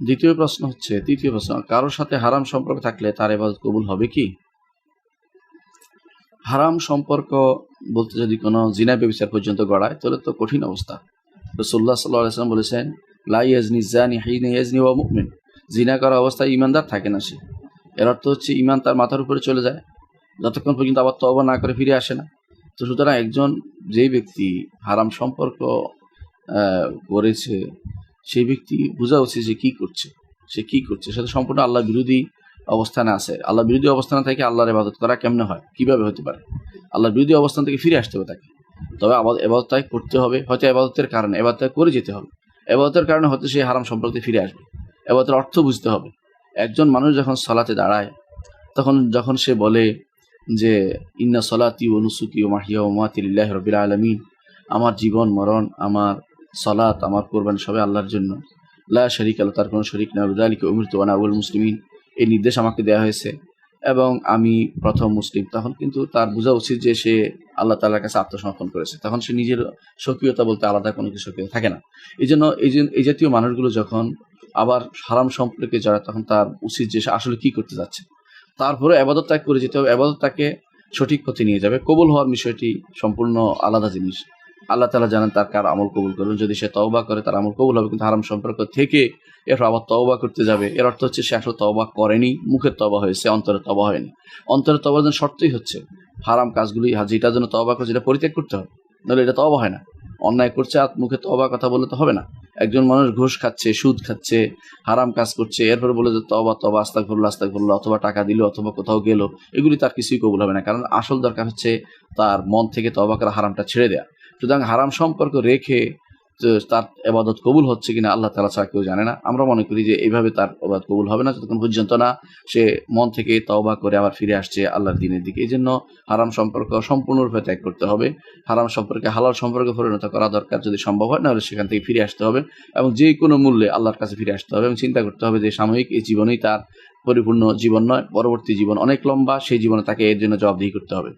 দ্বিতীয় প্রশ্ন হচ্ছে, তৃতীয় প্রশ্ন, কারোর সাথে হারাম সম্পর্ক থাকলে তার এবাদত কবুল হবে কি? হারাম সম্পর্ক বলতে যদি কোনো জিনা ব্যবচার পর্যন্ত গড়ায়, তাহলে তো কঠিন অবস্থা। রসুল্লাহ সাল্লাহ বলেছেন লাই ইয়াজনি জানি হাইনে ইয়াজনি ওয়া জিনা করা অবস্থায় ইমানদার থাকে না সে। এর অর্থ হচ্ছে, ইমান তার মাথার উপরে চলে যায়, যতক্ষণ পর্যন্ত আবার তবা না করে ফিরে আসে না। তো সুতরাং একজন, যেই ব্যক্তি হারাম সম্পর্ক করেছে সেই ব্যক্তি বোঝা উচিত যে কি করছে, সে কি করছে। সেটা সম্পূর্ণ আল্লাহ বিরোধী অবস্থানে আছে। আল্লাহ বিরোধী অবস্থানে থেকে আল্লাহর ইবাদত করা কেমনে হয়? কীভাবে হতে পারে? আল্লাহ বিরোধী অবস্থান থেকে ফিরে আসতে হবে তাকে। তবে এবাদতাই করতে হবে। হয়তো এবাদতের কারণে এবাদত করে যেতে হবে। এবাদতের কারণে হয়তো সে হারাম সম্পর্কে ফিরে আসবে। এবাদতের অর্থ বুঝতে হবে। একজন মানুষ যখন সলাতে দাঁড়ায়, তখন, যখন সে বলে যে, ইন্না সলাতি ও নুসুকি ও মাহিয়া ও মাতিল্লাহ রবিল আলমিন, আমার জীবন মরণ, আমার সলাত, আমার কোরবান সবে আল্লাহর জন্য। লা শরিক আল্লাহ তার কোনো শরিক না রুদালিকে অমৃত আনাউল মুসলিমিন। এই নির্দেশ আমাকে দেওয়া হয়েছে। এবং আমি প্রথম মুসলিম। তখন কিন্তু তার বোঝা উচিত যে সে আল্লাহ তালার কাছে আত্মসমর্পণ করেছে। তখন সে নিজের সক্রিয়তা বলতে আলাদা কোনো কিছু সক্রিয় থাকে না। এই জন্য এই যে এই জাতীয় মানুষগুলো যখন আবার হারাম সম্পর্কে যারা, তখন তার উচিত যে সে আসলে কি করতে যাচ্ছে। তারপরে আবাদত ত্যাগ করে যেতে হবে। আবাদত তাকে সঠিক পথে নিয়ে যাবে। কবুল হওয়ার বিষয়টি সম্পূর্ণ আলাদা জিনিস। আল্লাহ তালা জানেন তার কার আমল কবুল করবেন যদি সে তওবা করে, তার আমল কবুল হবে, কিন্তু হারাম সম্পর্ক থেকে এরপর আবার তওবা করতে যাবে। এর অর্থ হচ্ছে সে আসলে তওবা করেনি মুখের তবা হয়েছে, অন্তরে তবা হয়নি। অন্তরে তবার জন্য শর্তই হচ্ছে, হারাম কাজগুলি যেটার জন্য তবা করছে, এটা পরিত্যাগ করতে হবে। নাহলে এটা তবা হয় না। অন্যায় করছে, আর মুখে তবা কথা বললে তো হবে না। একজন মানুষ ঘুষ খাচ্ছে, সুদ খাচ্ছে, হারাম কাজ করছে, এরপর বলে যে তবা তবা আস্তাক ভরলো আস্তাক ভরলো অথবা টাকা দিল, অথবা কোথাও গেল, এগুলি তার কিছুই কবুল হবে না। কারণ আসল দরকার হচ্ছে তার মন থেকে তবা করা হারামটা ছেড়ে দেয়া। সুতরাং হারাম সম্পর্ক রেখে তার এবাদত কবুল হচ্ছে কিনা আল্লাহ তালা ছাড়া কেউ জানে না। আমরা মনে করি যে এইভাবে তার এবাদত কবুল হবে না, যতক্ষণ পর্যন্ত না সে মন থেকে তওবা করে আবার ফিরে আসছে আল্লাহর দিনের দিকে। এই জন্য হারাম সম্পর্ক সম্পূর্ণরূপে ত্যাগ করতে হবে। হারাম সম্পর্কে হালাল সম্পর্কে পরিণত করা দরকার যদি সম্ভব হয়, নাহলে সেখান থেকে ফিরে আসতে হবে এবং যে কোনো মূল্যে আল্লাহর কাছে ফিরে আসতে হবে এবং চিন্তা করতে হবে যে সাময়িক এই জীবনেই তার পরিপূর্ণ জীবন নয়, পরবর্তী জীবন অনেক লম্বা, সেই জীবনে তাকে এর জন্য জবাবদিহি করতে হবে।